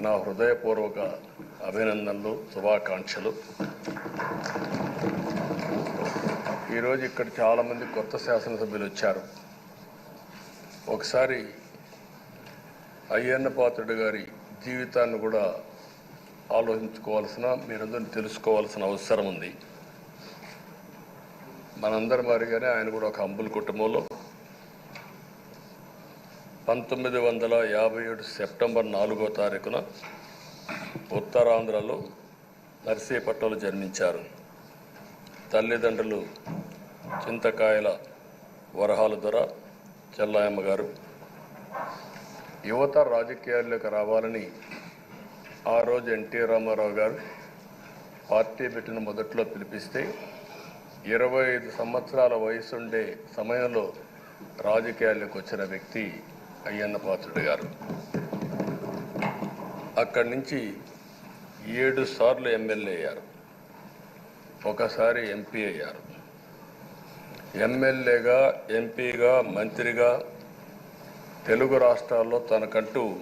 నా హృదయపూర్వక అభినందనలు శుభాకాంక్షలు. ఈరోజు ఇక్కడ చాలామంది కొత్త శాసనసభ్యులు వచ్చారు. ఒకసారి అయ్యన్న పాత్రుడు గారి జీవితాన్ని కూడా ఆలోచించుకోవాల్సిన మీరందరూ తెలుసుకోవాల్సిన అవసరం ఉంది. మనందరి మారిగానే ఆయన కూడా ఒక అంబుల్ కుటుంబంలో పంతొమ్మిది వందల యాభై ఏడు సెప్టెంబర్ నాలుగో తారీఖున ఉత్తరాంధ్రలో నర్సీపట్నంలో జన్మించారు. తల్లిదండ్రులు చింతకాయల వరహాల దొర చెల్లాయమ్మ గారు యువత రాజకీయాల్లోకి రావాలని ఆ రోజు ఎన్టీ రామారావు గారు పార్టీ పెట్టిన మొదట్లో పిలిపిస్తే ఇరవై ఐదు సంవత్సరాల వయసుండే సమయంలో రాజకీయాల్లోకి వచ్చిన వ్యక్తి అయ్యన్న పాత్రుడు గారు. అక్కడి నుంచి ఏడు సార్లు ఎమ్మెల్యే అయ్యారు. ఒకసారి ఎంపీ అయ్యారు. ఎమ్మెల్యేగా ఎంపీగా మంత్రిగా తెలుగు రాష్ట్రాల్లో తనకంటూ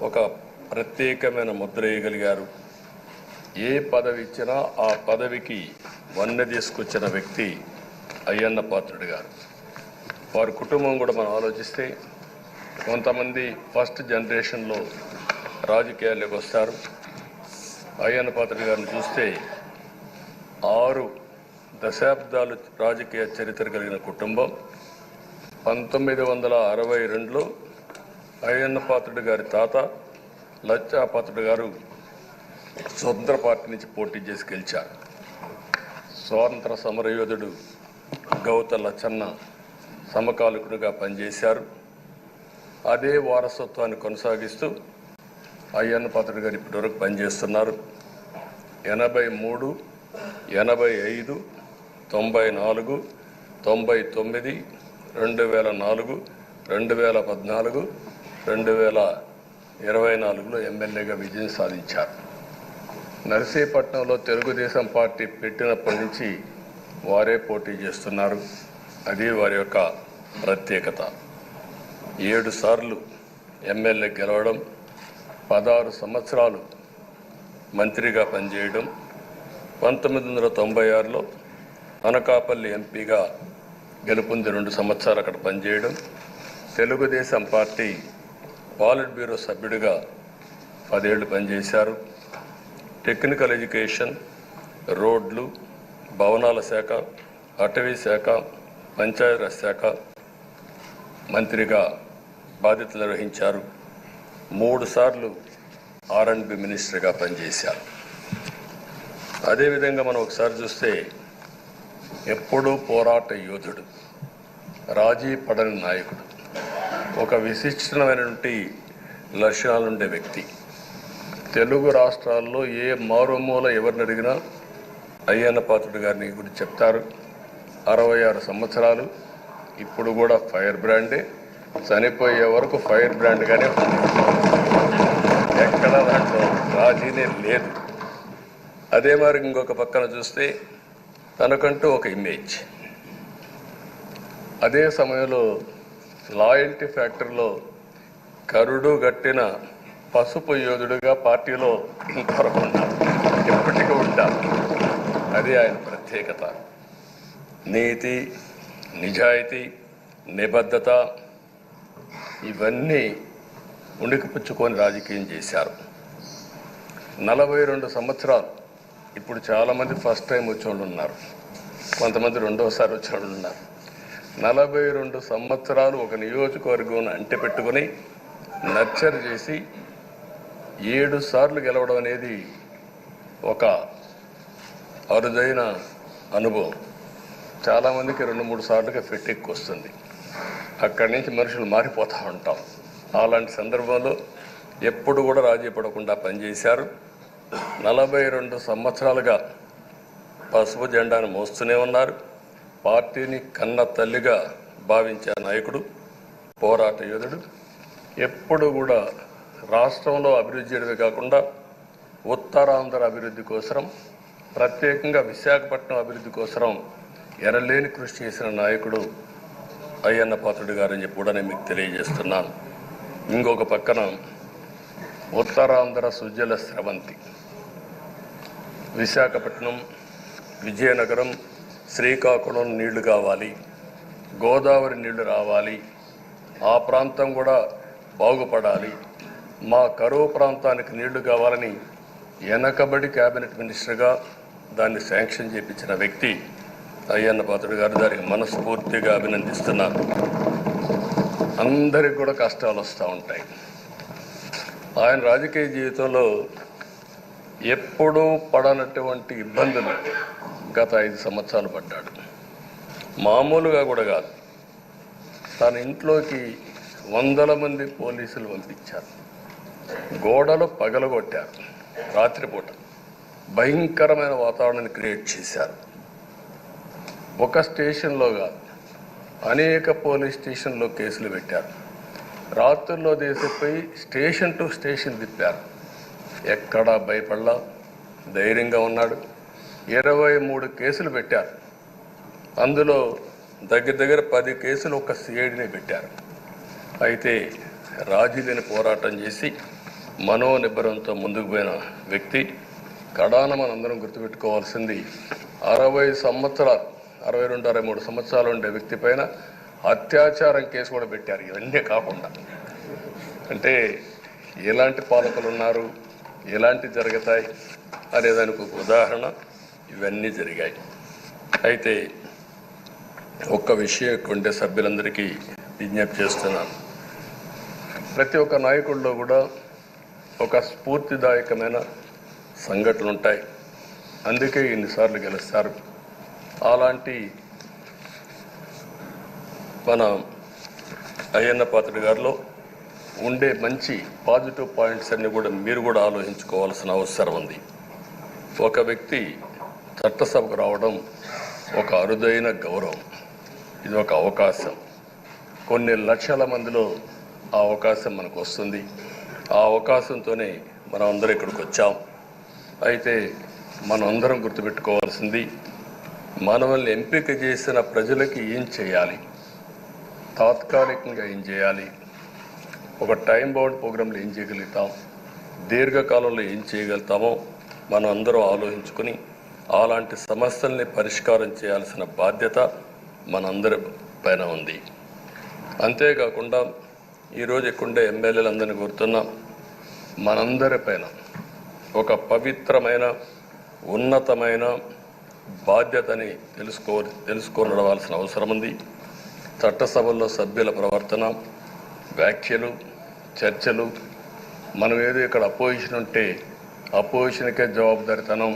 ఒక ప్రత్యేకమైన ముద్ర వేయగలిగారు. ఏ పదవి ఇచ్చినా ఆ పదవికి వన్నె తీసుకొచ్చిన వ్యక్తి అయ్యన్న పాత్రుడు గారు. వారి కుటుంబం కూడా మనం ఆలోచిస్తే కొంతమంది ఫస్ట్ జనరేషన్లో రాజకీయాల్లోకి వస్తారు. అయ్యన్న పాత్రుడు గారిని చూస్తే ఆరు దశాబ్దాలు రాజకీయ చరిత్ర కలిగిన కుటుంబం. పంతొమ్మిది వందల అరవై రెండులో అయ్యన్న పాత్రుడు గారి తాత లచ్చా పాత్రుడు గారు స్వతంత్ర పార్టీ నుంచి పోటీ చేసి గెలిచారు. స్వాతంత్ర సమరయోధుడు గౌత లచ్చన్న సమకాలకుడుగా పనిచేశారు. అదే వారసత్వాన్ని కొనసాగిస్తూ అయ్యన్న పాత్రుడు గారు ఇప్పటివరకు పనిచేస్తున్నారు. ఎనభై మూడు ఎనభై ఐదు తొంభై నాలుగు తొంభై తొమ్మిది రెండు వేల నాలుగు రెండు వేల పద్నాలుగు రెండు వేల ఇరవై నాలుగులో ఎమ్మెల్యేగా విజయం సాధించారు. నర్సీపట్నంలో తెలుగుదేశం పార్టీ పెట్టినప్పటి నుంచి వారే పోటీ చేస్తున్నారు. అది వారి యొక్క ప్రత్యేకత. ఏడు సార్లు ఎమ్మెల్యే గెలవడం పదహారు సంవత్సరాలు మంత్రిగా పనిచేయడం పంతొమ్మిది వందల తొంభై ఆరులో అనకాపల్లి ఎంపీగా గెలుపొంది రెండు సంవత్సరాలు అక్కడ పనిచేయడం తెలుగుదేశం పార్టీ పాలిట్ బ్యూరో సభ్యుడిగా పదేళ్ళు పనిచేశారు. టెక్నికల్ ఎడ్యుకేషన్ రోడ్లు భవనాల శాఖ అటవీ శాఖ పంచాయతీరాజ్ శాఖ మంత్రిగా బాధ్యతలు నిర్వహించారు. మూడు సార్లు ఆర్ అండ్ బి మినిస్టర్గా పనిచేశారు. అదేవిధంగా మనం ఒకసారి చూస్తే ఎప్పుడూ పోరాట యోధుడు రాజీ పడని నాయకుడు ఒక విశిష్టమైనటువంటి లక్షణాలుండే వ్యక్తి. తెలుగు రాష్ట్రాల్లో ఏ మారుమూల ఎవరిని అడిగినా అయ్యన్న పాత్రుడు గారిని గురించి చెప్తారు. అరవై ఆరు సంవత్సరాలు ఇప్పుడు కూడా ఫైర్ బ్రాండే. చనిపోయే వరకు ఫైర్ బ్రాండ్గానే ఎక్కడ దాంట్లో రాజీనే లేదు. అదే మరి ఇంకొక పక్కన చూస్తే తనకంటూ ఒక ఇమేజ్ అదే సమయంలో లాయల్టీ ఫ్యాక్టరీలో కరుడు గట్టిన పసుపు యోధుడుగా పార్టీలో ఇంతవరకు ఉన్నారు ఎప్పటికీ ఉంటారు అది ఆయన ప్రత్యేకత. నీతి నిజాయితీ నిబద్ధత ఇవన్నీ ఉణికిపుచ్చుకొని రాజకీయం చేశారు. నలభై రెండు సంవత్సరాలు ఇప్పుడు చాలామంది ఫస్ట్ టైం వచ్చేవాళ్ళు ఉన్నారు. కొంతమంది రెండోసారి వచ్చేవాళ్ళు ఉన్నారు. నలభై రెండు సంవత్సరాలు ఒక నియోజకవర్గం అంటి పెట్టుకుని నర్చర్ చేసి ఏడు సార్లు గెలవడం అనేది ఒక అరుదైన అనుభవం. చాలామందికి రెండు మూడు సార్లుగా ఫిట్టెక్కి వస్తుంది. అక్కడి నుంచి మనుషులు మారిపోతూ ఉంటాం. అలాంటి సందర్భంలో ఎప్పుడు కూడా రాజీ పడకుండా పనిచేశారు. నలభై రెండు సంవత్సరాలుగా పసుపు జెండాను మోస్తూనే ఉన్నారు. పార్టీని కన్న తల్లిగా భావించే నాయకుడు పోరాట యోధుడు. ఎప్పుడు కూడా రాష్ట్రంలో అభివృద్ధి చేయడమే కాకుండా ఉత్తరాంధ్ర అభివృద్ధి కోసం ప్రత్యేకంగా విశాఖపట్నం అభివృద్ధి కోసం ఎరలేని కృషి చేసిన నాయకుడు అయ్యన్న పాత్రుడు గారని చెప్పి కూడా నేను మీకు తెలియజేస్తున్నాను. ఇంకొక పక్కన ఉత్తరాంధ్ర సుజల స్రవంతి. విశాఖపట్నం విజయనగరం శ్రీకాకుళం నీళ్ళు కావాలి గోదావరి నీళ్ళు రావాలి ఆ ప్రాంతం కూడా బాగుపడాలి మా కరువు ప్రాంతానికి నీళ్ళు కావాలని వెనకబడి క్యాబినెట్ మినిస్టర్గా దాన్ని శాంక్షన్ చేపించిన వ్యక్తి అయ్యన్న పాత్రుడు గారు దానికి మనస్ఫూర్తిగా అభినందిస్తున్నాను అందరికి కూడా కష్టాలు వస్తూ ఉంటాయి. ఆయన రాజకీయ జీవితంలో ఎప్పుడూ పడనటువంటి ఇబ్బందులు గత ఐదు సంవత్సరాలు పడ్డాడు. మామూలుగా కూడా కాదు. తన ఇంట్లోకి వందల మంది పోలీసులు పంపించారు. గోడలు పగలగొట్టారు. రాత్రిపూట భయంకరమైన వాతావరణాన్ని క్రియేట్ చేశారు. ఒక స్టేషన్లో కాదు అనేక పోలీస్ స్టేషన్లో కేసులు పెట్టారు. రాత్రుల్లో దేశపోయి స్టేషన్ టు స్టేషన్ తిప్పారు. ఎక్కడా భయపడలా ధైర్యంగా ఉన్నాడు. ఇరవై మూడు కేసులు పెట్టారు. అందులో దగ్గర దగ్గర పది కేసులు ఒక సిఐడిని పెట్టారు. అయితే రాజీలేని పోరాటం చేసి మనోనిబ్బరంతో ముందుకు పోయిన వ్యక్తి కడాన మనందరం గుర్తుపెట్టుకోవాల్సింది అరవై సంవత్సరాలు అరవై రెండు అరవై మూడు సంవత్సరాలు ఉండే వ్యక్తి పైన అత్యాచారం కేసు కూడా పెట్టారు. ఇవన్నీ కాకుండా. అంటే ఎలాంటి పాలకులు ఉన్నారు? ఎలాంటి జరుగుతాయి? అనేదానికి ఒక ఉదాహరణ ఇవన్నీ జరిగాయి. అయితే ఒక్క విషయం ఉండే సభ్యులందరికీ విజ్ఞప్తి చేస్తున్నాను. ప్రతి ఒక్క నాయకుల్లో కూడా ఒక స్ఫూర్తిదాయకమైన సంఘటనలు ఉంటాయి. అందుకే ఇన్నిసార్లు గెలుస్తారు. అలాంటి మన అయ్యన్న పాత్రి గారిలో ఉండే మంచి పాజిటివ్ పాయింట్స్ అన్ని కూడా మీరు కూడా ఆలోచించుకోవాల్సిన అవసరం ఉంది. ఒక వ్యక్తి చట్టసభకు రావడం ఒక అరుదైన గౌరవం. ఇది ఒక అవకాశం. కొన్ని లక్షల మందిలో ఆ అవకాశం మనకు వస్తుంది. ఆ అవకాశంతోనే మనం అందరం ఇక్కడికి వచ్చాం. అయితే మనం అందరం గుర్తుపెట్టుకోవాల్సింది మనల్ని ఎంపిక చేసిన ప్రజలకి ఏం చేయాలి? తాత్కాలికంగా ఏం చేయాలి? ఒక టైం బౌండ్ ప్రోగ్రాంలో ఏం చేయగలుగుతాం? దీర్ఘకాలంలో ఏం చేయగలుగుతామో మనం అందరం ఆలోచించుకొని అలాంటి సమస్యల్ని పరిష్కారం చేయాల్సిన బాధ్యత మనందరి పైన ఉంది. అంతేకాకుండా ఈరోజు ఇక్కడుండే ఎమ్మెల్యేలందరినీ కోరుతున్నాం మనందరి పైన ఒక పవిత్రమైన ఉన్నతమైన బాధ్యతని తెలుసుకో తెలుసుకొని అవసరం ఉంది చట్టసభల్లో సభ్యుల ప్రవర్తన వ్యాఖ్యలు చర్చలు మనం ఏదో ఇక్కడ అపోజిషన్ ఉంటే అపోజిషన్కే జవాబుదారితనం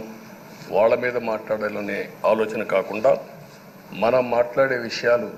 వాళ్ళ మీద మాట్లాడాలనే ఆలోచన కాకుండా మనం మాట్లాడే విషయాలు